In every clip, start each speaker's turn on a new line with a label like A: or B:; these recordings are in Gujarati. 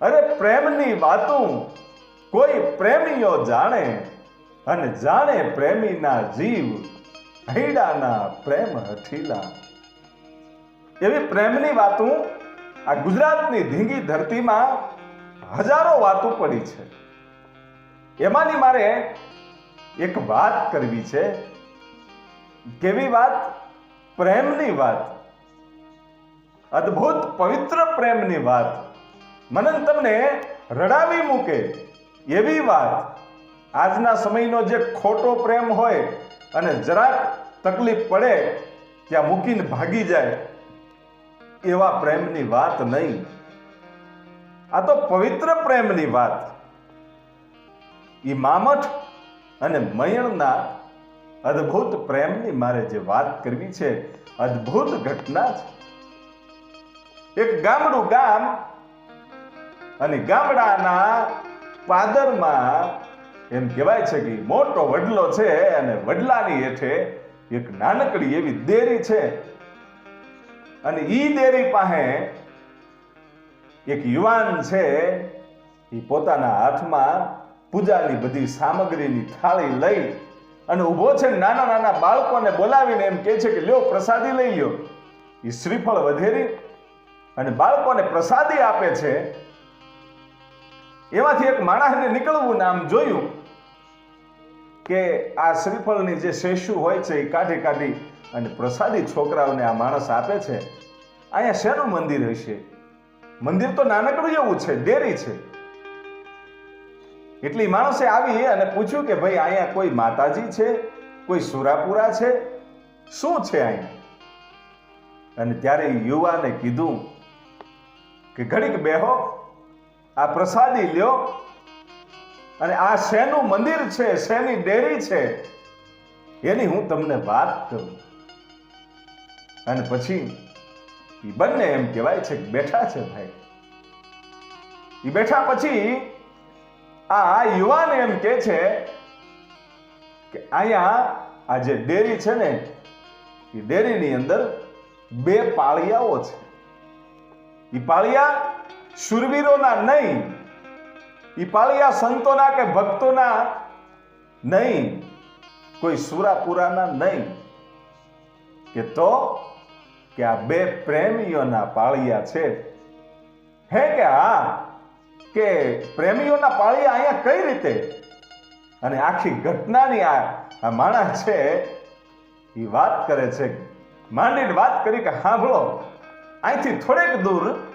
A: અરે પ્રેમની વાતું કોઈ પ્રેમીઓ જાણે અને જાણે પ્રેમીના જીવ હૈડાના પ્રેમ હઠીલા. એવી પ્રેમની વાતું આ ગુજરાતની ધીંગી ધરતીમાં હજારો વાતો પડી છે. એમાંની મારે એક વાત કરવી છે. કેવી વાત? પ્રેમની વાત. અદ્ભુત પવિત્ર પ્રેમની વાત. મને તમને રડાવી મૂકે એવી વાત. આજના સમયનો જે ખોટો પ્રેમ હોય અને જરાક તકલીફ પડે, ત્યાં મૂકીને ભાગી જાય. એવા પ્રેમની વાત નહીં. આ તો પવિત્ર પ્રેમની વાત. એ મામઠ અને મયણના અદ્ભુત પ્રેમની મારે જે વાત કરવી છે, અદ્ભુત ઘટના છે. એક ગામડું ગામ અને ગામડાના પાદરમાં એમ કહેવાય છે કે મોટો વડલો છે અને વડલાની હેઠે એક નાનકડી એવી દેરી છે. અને ઈ દેરી પાસે એક યુવાન છે, એ પોતાના હાથમાં પૂજાની બધી સામગ્રીની થાળી લઈ અને ઊભો છે નાના નાના બાળકોને બોલાવીને એમ કહે છે કે લ્યો પ્રસાદી લઈ લ્યો. એ શ્રીફળ વધેરી અને બાળકોને પ્રસાદી આપે છે. એમાંથી એક માણસને નીકળવું નામ જોયું કે આ શ્રીફળની જે શેષુ હોય છે એ કાઢી કાઢી અને પ્રસાદી છોકરાઓને આ માણસ આપે છે. અહીંયા શેનું મંદિર હશે? મંદિર તો નાનકડું એવું છે, ડેરી છે. એટલી માણસે આવી અને પૂછ્યું કે ભાઈ અહીંયા કોઈ માતાજી છે? કોઈ સુરાપુરા છે? શું છે અહીંયા અને ત્યારે યુવાને કીધું કે ઘડીક બેહો આ પ્રસાદી લ્યો. અને આ શેનું મંદિર છે, શેની ડેરી છે, એની હું તમને વાત કરું. અને પછી એ બંને એમ કહેવાય છે કે બેઠા છે ભાઈ. એ બેઠા પછી આ યુવાન એમ કે છે કે અહીંયા આ જે ડેરી છે ને, એ ડેરીની અંદર બે પાળિયાઓ છે. એ પાળિયા શુરવીરોના નહીં ઈપાળિયા સંતોના કે ભક્તોના નહીં, કોઈ સુરાપુરાના નહીં. કે તો કે આ બે પ્રેમીઓના પાળિયા છે. હે કે હા? કે પ્રેમીઓના પાળિયા અહીંયા કઈ રીતે? અને આખી ઘટનાની આ માણસ છે એ વાત કરે છે. માંડીને વાત કરી કે સાંભળો અહીંથી થોડેક દૂર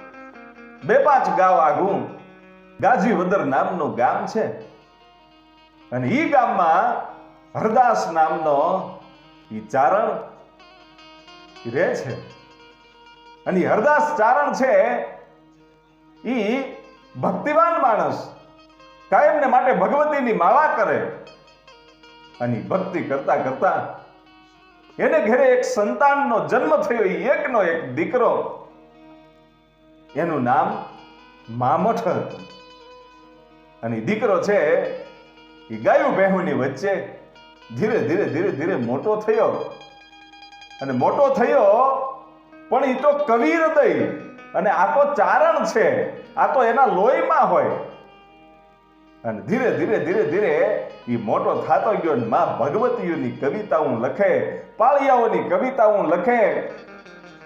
A: બે પાંચ ગાવ આગું. ગાજીવદર નામનું ગામ છે. અને ઈ ગામમાં હરદાસ નામનો ઈ ચારણ રહે છે. અને હરદાસ ચારણ છે, ઈ ભક્તિવાન માણસ. કાયમને માટે ભગવતીની માળા કરે. અને ભક્તિ કરતા કરતા એને ઘરે એક સંતાનનો જન્મ થયો એકનો એક દીકરો. એનું નામ મામઠ હતું. અને દીકરો છે એ ગાયું બહેની વચ્ચે ધીરે ધીરે ધીરે ધીરે મોટો થયો. અને મોટો થયો પણ એ તો કવિ હૃદય અને આ તો ચારણ છે. આ તો એના લોહીમાં હોય. અને ધીરે ધીરે ધીરે ધીરે એ મોટો થતો ગયો ને માં ભગવતીઓની કવિતાઓ લખે, પાળિયાઓની કવિતાઓ લખે.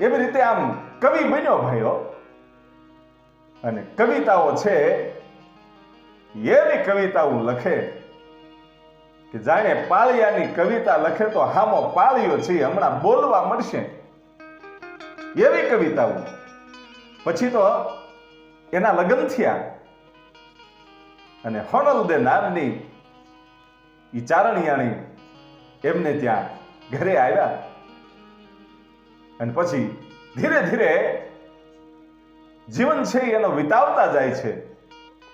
A: એવી રીતે આમ કવિ બન્યો ભાઈઓ. અને કવિતાઓ છે એવી કવિતાઓ લખે. કે જાણે પાળિયાની કવિતા લખે તો હામો પાળિયો છે, હમણાં બોલવા મળશે. એવી કવિતાઓ. પછી તો એના લગ્ન થયા. અને હોનલદે નામની ઈ ચારણિયાણી એમને ત્યાં ઘરે આવ્યા. અને પછી ધીરે ધીરે જીવન છે એનો વિતાવતા જાય છે.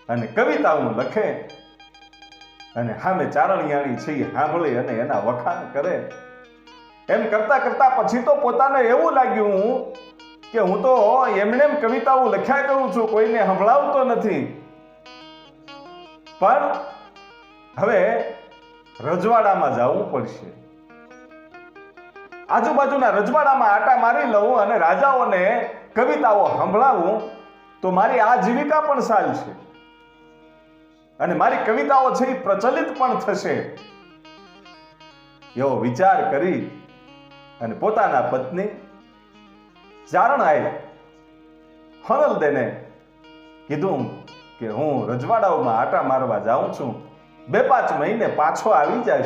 A: અને કવિતાઓ લખે. અને સામે ચારણિયાણી છે સાંભળે અને એના વખાણ કરે. એમ કરતા કરતા પછી તો પોતાને એવું લાગ્યું કે હું તો એમને એમ કવિતાઓ લખ્યા કરું છું, કોઈને સંભળાવતો નથી. પણ હવે રજવાડામાં જવું પડશે. આજુબાજુના રજવાડામાં આટા મારી લઉં અને રાજાઓને કવિતાઓ સંભળાવું, તો મારી આજીવિકા પણ ચાલશે અને મારી કવિતાઓ છે એ પ્રચલિત પણ થશે. એવો વિચાર કરી અને પોતાના પત્ની ચારણાએ હનલદેને કીધું કે હું રજવાડાઓમાં આટા મારવા જાઉં છું. બે પાંચ મહિને પાછો આવી જઈશ.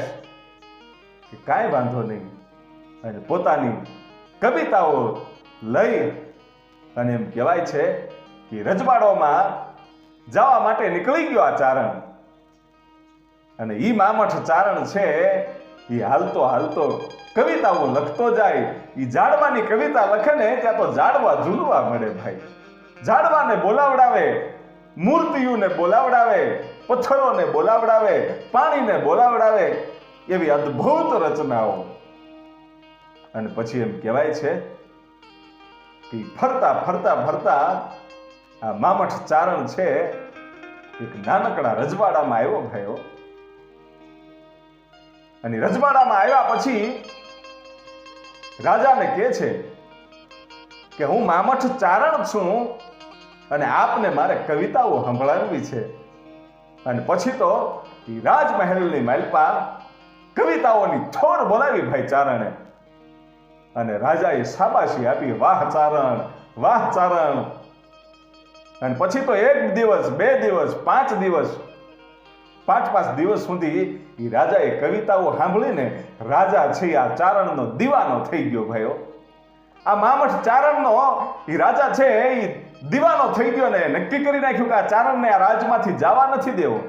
A: કાંઈ વાંધો નહીં. અને પોતાની કવિતાઓ લઈ અને એમ કહેવાય છે કે રજવાડોમાં જવા માટે નીકળી ગયો આ ચારણ. અને ઈ મામઠ ચારણ છે એ હાલતો હાલતો કવિતાઓ લખતો જાય. એ જાડવાની કવિતા લખે ને ત્યાં તો જાડવા ઝૂલવા મળે ભાઈ. જાડવાને બોલાવડાવે, મૂર્તિઓને બોલાવડાવે, પથ્થરોને બોલાવડાવે, પાણીને બોલાવડાવે એવી અદ્ભુત રચનાઓ. અને પછી એમ કહેવાય છે કે ફરતા ફરતા ફરતા આ મામઠ ચારણ છે, એક નાનકડા રજવાડામાં આવ્યો ભાઈઓ. અને રજવાડામાં આવ્યા પછી રાજાને કહે છે કે હું મામઠ ચારણ છું અને આપને મારે કવિતાઓ સંભળાવવી છે. અને પછી તો રાજમહેલની માલપા કવિતાઓની થોર બોલાવી ભાઈ ચારણે. અને રાજાએ શાબાશી આપી, વાહ ચારણ વાહ ચારણ. અને પછી તો એક દિવસ, બે દિવસ, પાંચ દિવસ, પાંચ પાંચ દિવસ સુધી એ રાજાએ કવિતાઓ સાંભળીને, રાજા છે, આ ચારણનો દીવાનો થઈ ગયો ભાઈઓ. આ મામઠ ચારણનો એ રાજા છે એ દીવાનો થઈ ગયો ને નક્કી કરી નાખ્યું કે આ ચારણને આ રાજમાંથી જવા નથી દેવો.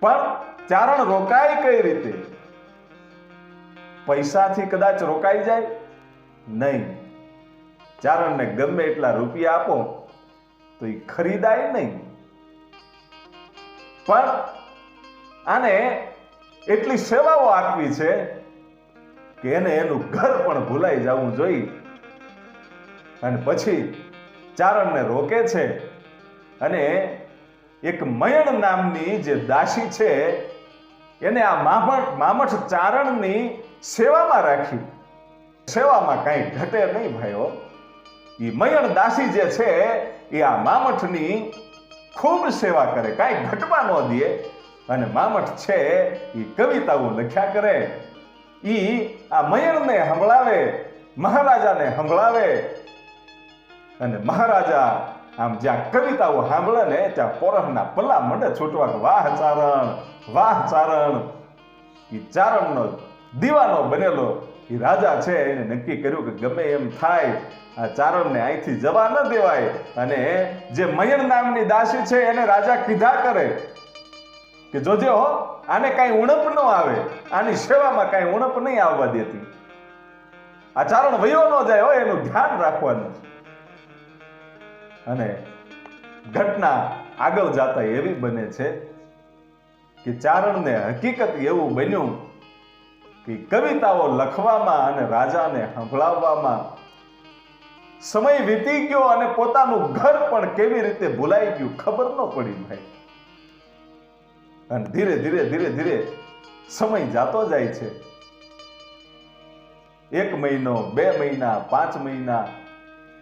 A: પણ ચારણ રોકાય કઈ રીતે? પૈસાથી કદાચ રોકાઈ જાય? નહીં. ચારણને ગમે એટલા રૂપિયા આપો, તો એ ખરીદાય નહીં. પણ આને એટલી સેવાઓ આપવી છે કે એને એનું ઘર પણ ભૂલાઈ જવું જોઈએ. અને પછી ચારણને રોકે છે અને એક મયણ નામની જે દાસી છે, એને આ મામઠ મામઠ ચારણની સેવામાં રાખી. સેવામાં કાંઈ ઘટે નહીં ભાઈઓ એ મયણ દાસી જે છે, એ આ મામઠની ખૂબ સેવા કરે. કાંઈ ઘટવા ન દે. અને મામઠ છે એ કવિતાઓ લખ્યા કરે. ઈ આ મયણને સંભળાવે, મહારાજાને સંભળાવે. અને મહારાજા આમ જ્યાં કવિતાઓ સાંભળે ને, ત્યાં પોરહના પલ્લા મંડે છૂટવા વાહ ચારણ વાહ ચારણ. એ ચારણનો દીવાનો બનેલો એ રાજા છે, એને નક્કી કર્યું કે ગમે એમ થાય, આ ચારણને અહીંથી જવા ન દેવાય. અને જે મયણ નામની દાસી છે, એને રાજા કીધા કરે કે જોજે હો, આને કાંઈ ઉણપ ન આવે, આની સેવામાં કાંઈ ઉણપ નહીં આવવા દેતી. આ ચારણ વયો ન જાય હો, એનું ધ્યાન રાખવાનું અને ઘટના આગળ જાતા એવી બને છે કે ચારણને હકીકત એવું બન્યું કે કવિતાઓ લખવામાં અને રાજાને સંભળાવવામાં સમય વીતી ગયો અને પોતાનું ઘર પણ કેવી રીતે ભૂલાઈ ગયું ખબર ન પડી ભાઈ. અને ધીરે ધીરે ધીરે ધીરે સમય જાતો જાય છે. એક મહિનો, બે મહિના, પાંચ મહિના,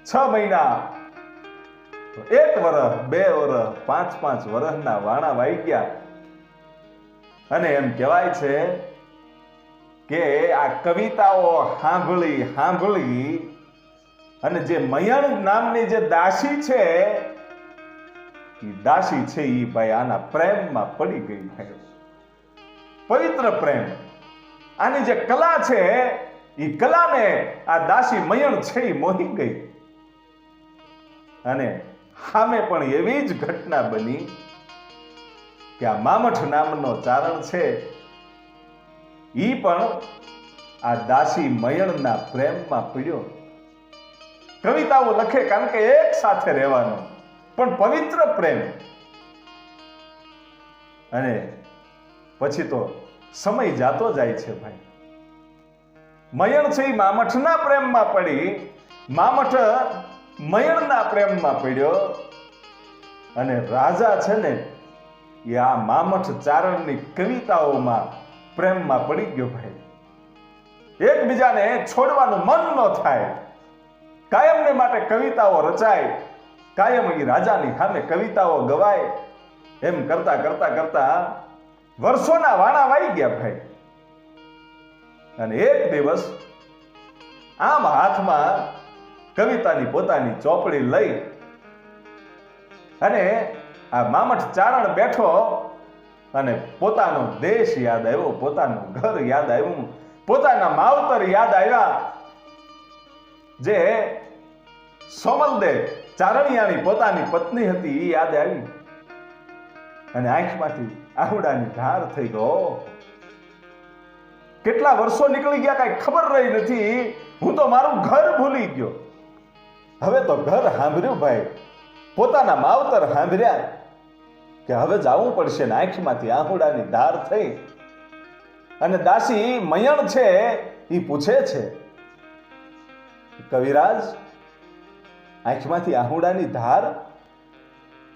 A: છ મહિના, એક વર્ષ બે વર્ષ પાંચ પાંચ વર્ષના વાણા વાઈ ગયા. અને એમ કહેવાય છે કે આ કવિતાઓ સાંભળી સાંભળી અને જે મયણ નામની જે દાસી છે એ દાસી છે એ ભાઈ આના પ્રેમમાં પડી ગઈ ભાઈ. પવિત્ર પ્રેમ. આની જે કલા છે એ કલાને આ દાસી મયણ છે એ મોહી ગઈ. અને સામે પણ એવી જ ઘટના બની કે આ મામઠ નામનો ચારણ છે ઈ પણ આ દાસી મયણના પ્રેમમાં પડ્યો. કવિતાઓ લખે કારણ કે એક સાથે રહેવાનો, પણ પવિત્ર પ્રેમ. અને પછી તો સમય જાતો જાય છે ભાઈ. મયણ છે એ મામઠના પ્રેમમાં પડી. મામઠ મયણના પ્રેમમાં પડ્યો. અને રાજા છે ને, એ આ મામઠ ચારણની કવિતાઓમાં પ્રેમમાં પડી ગયો ભાઈ. એકબીજાને છોડવાનું મન ન થાય. કાયમને માટે કવિતાઓ રચાય. કાયમ એ રાજાની સામે કવિતાઓ ગવાય. એમ કરતા કરતા કરતા વર્ષોના વાણા વાઈ ગયા ભાઈ. અને એક દિવસ આમ હાથમાં કવિતાની પોતાની ચોપડી લઈ અને આ મામઠ ચારણ બેઠો અને પોતાનો દેશ યાદ આવ્યો, પોતાનું ઘર યાદ આવ્યું, પોતાના માવતર યાદ આવ્યા. જે સોમલદે ચારણિયાની પોતાની પત્ની હતી એ યાદ આવી. અને આંખમાંથી આહુડાની ધાર થઈ ગયો. કેટલા વર્ષો નીકળી ગયા કઈ ખબર રહી નથી. હું તો મારું ઘર ભૂલી ગયો. હવે તો ઘર સાંભળ્યું ભાઈ. પોતાના માવતર સાંભળ્યા. કે હવે જવું પડશે ને આંખમાંથી, આહુડાની ધાર થઈ. અને દાસી મયણ છે એ પૂછે છે, કવિરાજ, આંખમાંથી આહુડાની ધાર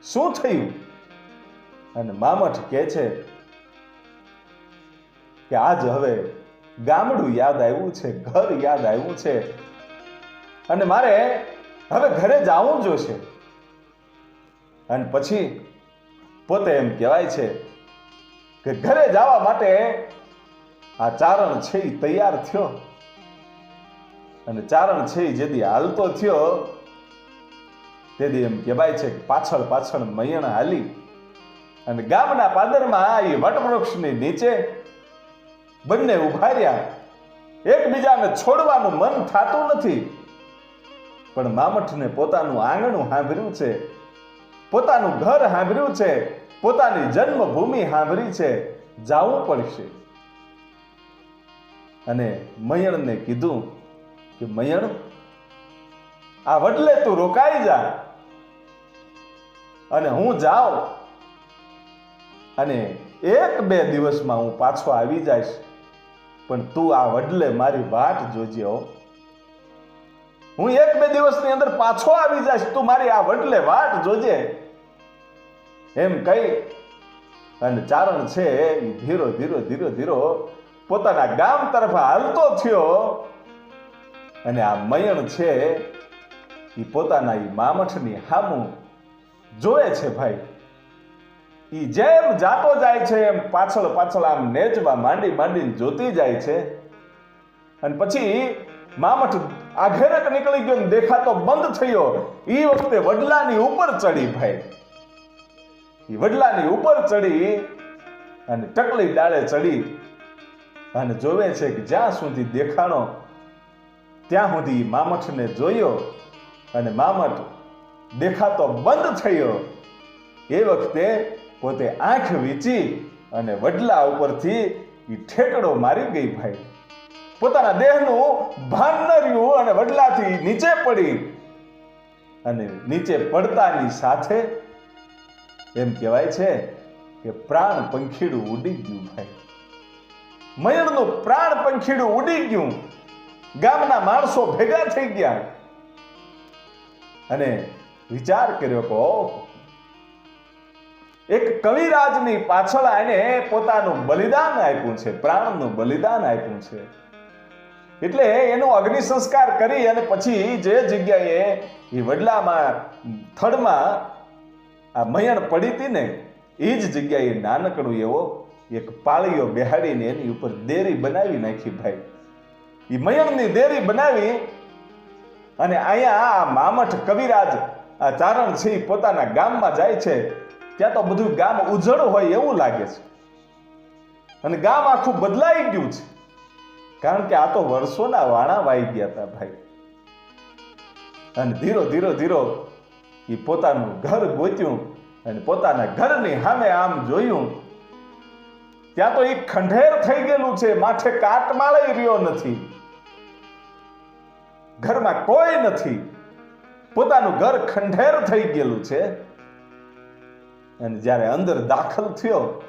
A: શું થયું? અને મામઠ કહે છે કે, આજ હવે ગામડું યાદ આવ્યું છે, ઘર યાદ આવ્યું છે. અને મારે હવે ઘરે જવું જોશે. અને પછી પોતે એમ કહેવાય છે કે ઘરે જવા માટે આ ચારણ છે એ તૈયાર થયો. અને ચારણ છે જેદી હાલતો થયો તેથી એમ કહેવાય છે પાછળ પાછળ મયણ હાલી. અને ગામના પાદરમાં એ વટવૃક્ષની નીચે બંને ઊભા રહ્યા. એકબીજાને છોડવાનું મન થતું નથી. પણ મામઠને પોતાનું આંગણું સાંભળ્યું છે. પોતાનું ઘર સાંભળ્યું છે. પોતાની જન્મભૂમિ સાંભળી છે, જાવું પડશે. અને મયણને કીધું કે, મયણ, આ વડલે તું રોકાઈ જા અને હું જાઉં અને એક બે દિવસમાં હું પાછો આવી જઈશ. પણ તું આ વડલે મારી વાટ જોજે હો. હું એક બે દિવસની અંદર પાછો આવી જઈશ. તું મારી આ વડલે વાટ જોજે. એમ કહી અને ચારણ છે ધીરો ધીરો ધીરો ધીરો પોતાના ગામ તરફ હાલતો થયો. અને આ મયણ છે એ પોતાના એ મામઠની હામું જોવે છે ભાઈ. એ જેમ જાતો જાય છે એમ પાછળ પાછળ આમ નેચવા માંડી માંડીને જોતી જાય છે. અને પછી મામઠ આઘેરક નીકળી ગયો દેખાતો બંધ થયો. એ વખતે વડલાની ઉપર ચડી ભાઈ. ઈ વડલાની ઉપર ચડી અને ટકલી ડાળે ચડી અને જોવે છે કે જ્યાં સુધી દેખાણો, ત્યાં સુધી મામઠને જોયો અને મામઠ દેખાતો બંધ થયો. એ વખતે પોતે આંખ વીંચી અને વડલા ઉપરથી એ ઠેકડો મારી ગઈ ભાઈ. પોતાના દેહનું ભાન ન રહ્યું અને વડલાથી નીચે પડી અને નીચે પડતાની સાથે એમ કહેવાય છે કે પ્રાણ પંખીડું ઉડી ગયું ભાઈ. મયણનું પ્રાણ પંખીડું ઉડી ગયું. ગામના માણસો ભેગા થઈ ગયા. અને વિચાર કર્યો કે ઓહ. એક કવિરાજની પાછળ એને પોતાનું બલિદાન આપ્યું છે, પ્રાણનું બલિદાન આપ્યું છે. એટલે એનો અગ્નિ સંસ્કાર કરી અને પછી જે જગ્યાએ એ વડલામાં, થડમાં આ મયણ પડી હતી ને, એ જ જગ્યાએ નાનકડું એવો એક પાળીઓ બેહાડીને એની ઉપર દેરી બનાવી નાખી ભાઈ. એ મયણની દેરી બનાવી અને અહીંયા આ મામઠ કવિરાજ, આ ચારણ છે પોતાના ગામમાં જાય છે, ત્યાં તો બધું ગામ ઉજળ હોય એવું લાગે છે. અને ગામ આખું બદલાઈ ગયું છે. કારણ કે આ તો વર્ષોના વાણા વાઈ ગયા હતા ભાઈ. અને ધીરો ધીરો ધીરો એ પોતાનું ઘર ગોત્યું અને પોતાના ઘરની સામે આમ જોયું. ત્યાં તો એ ખંડેર થઈ ગયેલું છે, માથે કાટમાળે રહ્યો નથી. ઘરમાં કોઈ નથી. પોતાનું ઘર ખંડેર થઈ ગયેલું છે. અને જ્યારે અંદર દાખલ થયો,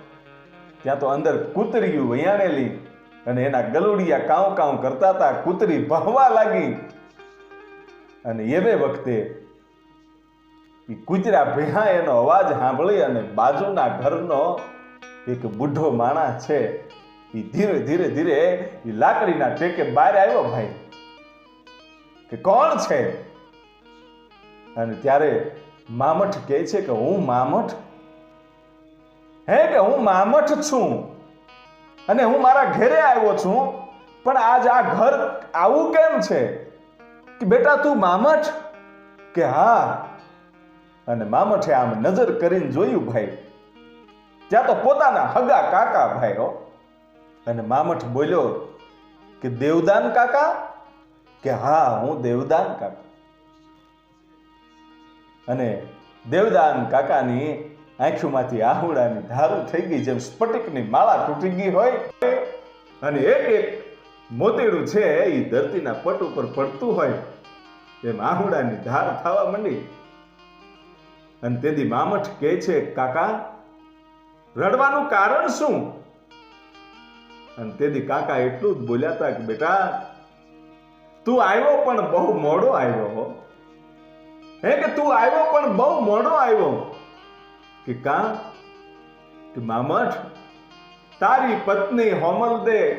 A: ત્યાં તો અંદર કૂતરીયું વૈયાણેલી અને એના ગલુડિયા કાઉ કાઉ કરતા હતા, કૂતરી ભહવા લાગી. અને એવે વખતે કૂતરા ભેહા એનો અવાજ સાંભળી અને બાજુના ઘરનો એક બુઢો માણસ છે, એ ધીરે ધીરે ધીરે એ લાકડીના ટેકે બહાર આવ્યો ભાઈ. કે કોણ છે? અને ત્યારે મામઠ કહે છે કે હું મામઠ? હે કે હું મામઠ છું? અને હું મારા ઘરે આવ્યો છું, પણ આજ આ ઘર આવું કેમ છે? કે બેટા તું મામઠ? કે હા અને મામઠે આમ નજર કરીને જોયું ભાઈ, ત્યાં તો પોતાના હગા કાકા ભાઈ હો. અને મામઠ બોલ્યો કે દેવદાન કાકા? કે હા, હું દેવદાન કાકા. અને દેવદાન કાકાની આંખોમાંથી આહુડાની ધારો થઈ ગઈ જેમ સ્ફટિકની માળા તૂટી ગઈ હોય. અને એક એક મોતીડું છે એ ધરતીના પટ ઉપર પડતું હોય. એમ આહુડાની ધાર થવા માંડી. અને તેથી મામઠ કહે છે, કાકા, રડવાનું કારણ શું? અને તેથી કાકા એટલું જ બોલ્યા હતા કે, બેટા, તું આવ્યો પણ બહુ મોડો આવ્યો હો. હે કે તું આવ્યો પણ બહુ મોડો આવ્યો? કે કા? કે મામઠ, તારી પત્ની હોમલ દે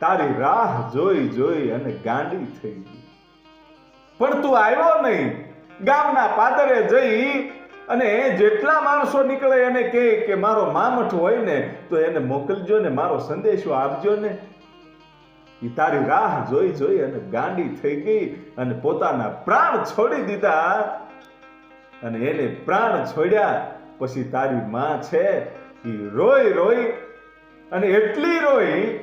A: તારી રાહ જોઈ જોઈ અને ગાંડી થઈ ગઈ. પણ તું આવ્યો નહીં. ગામના પાદરે જઈ અને જેટલા માણસો નીકળે એને કહે કે મારો મામઠ હોય ને, તો એને મોકલજો ને, મારો સંદેશો આપજો ને. એ તારી રાહ જોઈ જોઈ અને ગાંડી થઈ ગઈ અને પોતાના પ્રાણ છોડી દીધા. અને એને પ્રાણ છોડ્યા, પછી તારી માં છે એ રોઈ રોઈ, અને એટલી રોઈ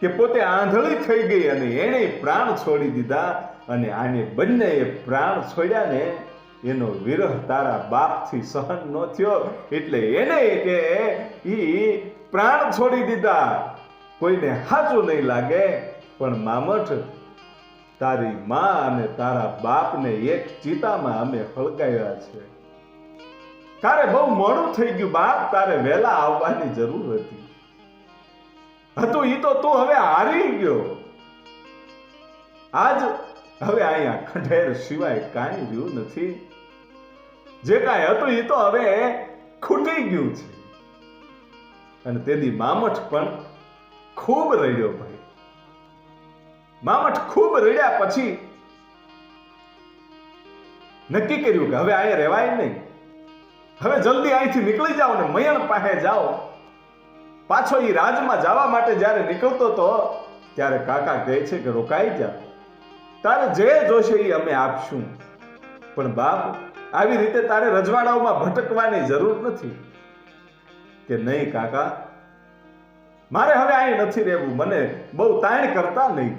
A: કે પોતે આંધળી થઈ ગઈ અને એણે પ્રાણ છોડી દીધા અને આને બંનેએ પ્રાણ છોડ્યા ને એનો વિરહ તારા બાપથી સહન ન થયો, એટલે એને કે ઈ પ્રાણ છોડી દીધા. કોઈને હાચું નહીં લાગે, પણ મામઠ તારી માં અને તારા બાપને એક ચિતામાં અમે હળગાવ્યા છે. તારે બહુ મોડું થઈ ગયું બાપ, તારે વહેલા આવવાની જરૂર હતી. હતું ઈ તો તું હવે હારી ગયો. આજ હવે અહીંયા ખંડેર સિવાય કાંઈ રહ્યું નથી. જે કાંઈ હતું એ તો હવે ખૂટી ગયું છે. અને તેથી મામઠ પણ ખૂબ રડ્યો ભાઈ. મામઠ ખૂબ રડ્યા પછી નક્કી કર્યું કે હવે અહીંયા રહેવાય નહીં. હવે જલ્દી અહીંથી નીકળી જાઓ ને મયણ પાસે જાઓ. પાછો એ રાજમાં જવા માટે જ્યારે નીકળતો તો ત્યારે કાકા કહે છે કે રોકાઈ જા. તારે જે જોશે એ અમે આપશું. પણ બાપ આવી રીતે તારે રજવાડાઓમાં ભટકવાની જરૂર નથી. કે નહીં કાકા? મારે હવે અહીં નથી રહેવું, મને બહુ તાણ કરતા નહીં.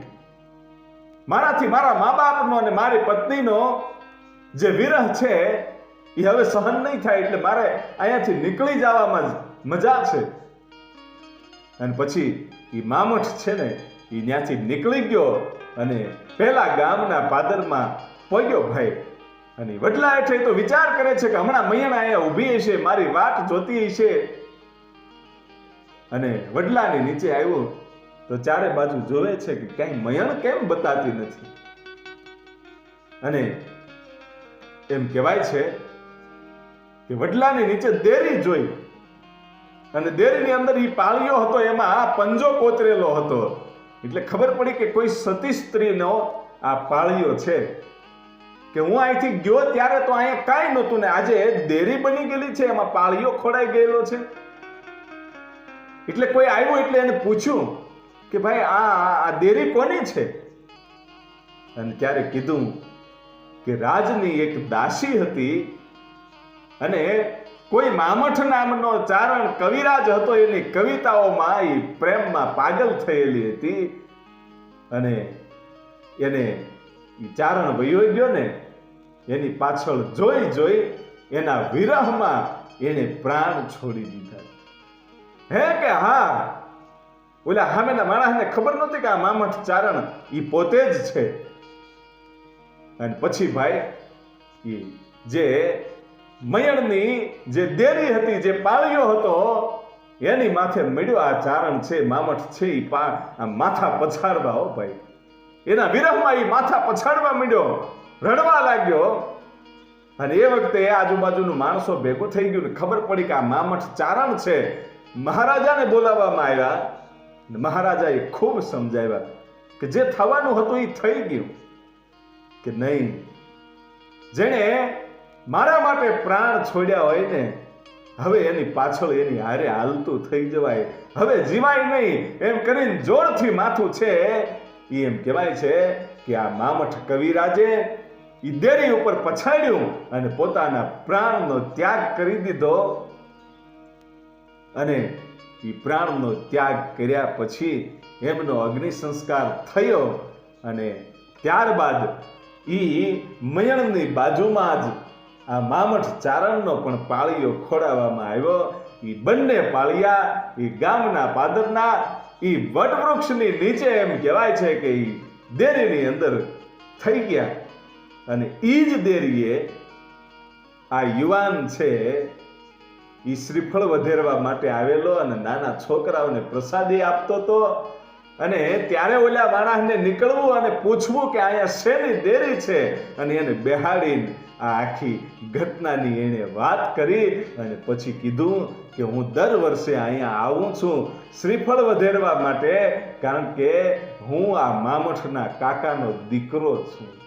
A: મારાથી મારા મા બાપનો અને મારી પત્નીનો જે વિરહ છે, એ હવે સહન નહીં થાય એટલે મારે અહીંયાથી નીકળી જવામાં મજા છે. અને પછી એ મામઠ છે ને એ ત્યાંથી નીકળી ગયો અને પેલા ગામના પાદરમાં પગ્યો ભાઈ. અને વડલા હેઠે તો વિચાર કરે છે કે હમણાં મૈયણા અહીંયા ઊભી હશે મારી વાટ જોતી હશે અને વડલાની નીચે આવ્યો તો ચારે બાજુ જોવે છે કે ક્યાંય મયણ કેમ બતાતી નથી. અને એમ કહેવાય છે કે વડલાની નીચે દેરી જોઈ અને દેરીની અંદર એ પાળિયો હતો, એમાં આ પંજો કોતરેલો હતો. એટલે ખબર પડી કે કોઈ સતી સ્ત્રીનો આ પાળિયો છે. કે હું અહીંથી ગયો ત્યારે તો અહીંયા કાંઈ નહોતું ને આજે દેરી બની ગયેલી છે, એમાં પાળીઓ ખોડાઈ ગયેલો છે. એટલે કોઈ આવ્યું એટલે એને પૂછ્યું કે ભાઈ, આ આ દેરી કોની છે? અને ત્યારે કીધું કે રાજની એક દાસી હતી અને કોઈ મામઠ નામનો ચારણ કવિરાજ હતો, એની કવિતાઓમાં એ પ્રેમમાં પાગલ થયેલી હતી. અને એને ચારણ વયો ગયો ને એની પાછળ જોઈ જોઈ એના વિરહમાં એને પ્રાણ છોડી દીધા. હે કે હા? ઓલા સામેના માણસને ખબર નહોતી કે આ મામઠ ચારણ એ પોતે જ છે. અને પછી ભાઈ જે મયણની જે દેરી હતી, જે પાળીઓ હતો, એની માથે મળ્યો આ ચારણ છે, મામઠ છે એ પા માથા પછાડવા હો ભાઈ. એના વિરહમાં એ માથા પછાડવા માંડ્યો રડવા લાગ્યો. અને એ વખતે એ આજુબાજુનું માણસો ભેગું થઈ ગયું ને ખબર પડી કે આ મામઠ ચારણ છે. મહારાજાને બોલાવવામાં આવ્યા. ને મહારાજાએ ખૂબ સમજાવ્યા કે જે થવાનું હતું એ થઈ ગયું. કે નહીં. જેણે મારા માટે પ્રાણ છોડ્યા હોય ને, હવે એની પાછળ એની હારે હાલતું થઈ જવાય. હવે જીવાય નહીં. એમ કરીને જોરથી માથું છે. એ એમ કહેવાય છે કે આ મામઠ કવિરાજે ઈ દેરી ઉપર પછાડ્યું અને પોતાના પ્રાણનો ત્યાગ કરી દીધો. અને એ પ્રાણનો ત્યાગ કર્યા પછી એમનો અગ્નિ સંસ્કાર થયો અને ત્યારબાદ એ મયણની બાજુમાં જ આ મામઠ ચારણનો પણ પાળીઓ ખોડાવવામાં આવ્યો. એ બંને પાળિયા એ ગામના પાદરના એ વટવૃક્ષની નીચે એમ કહેવાય છે કે એ દેરીની અંદર થઈ ગયા. અને એ જ દેરીએ આ યુવાન છે એ શ્રીફળ વધેરવા માટે આવેલો અને નાના છોકરાઓને પ્રસાદી આપતો તો અને ત્યારે ઓલા માણસને નીકળવું અને પૂછવું કે અહીંયા શેની દેરી છે? અને એને બેહાડીને આ આખી ઘટનાની એણે વાત કરી અને પછી કીધું કે હું દર વર્ષે અહીંયા આવું છું શ્રીફળ વધેરવા માટે, કારણ કે હું આ મામઠના કાકાનો દીકરો છું.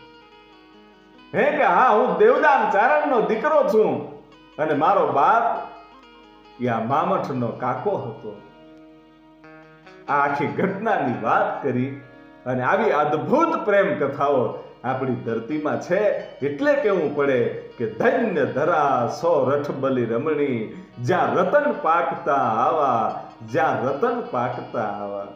A: હે કે હા, હું દેવદાન ચારણનો દીકરો છું. અને મારો બાપ એ આ મામઠનો કાકો હતો. આ આખી ઘટનાની વાત કરી અને આવી અદ્ભુત પ્રેમ કથાઓ આપણી ધરતીમાં છે. એટલે કેવું પડે કે ધન્ય ધરા સો રઠબલી રમણી, જ્યાં રતન પાકતા આવા, જ્યાં રતન પાકતા આવા.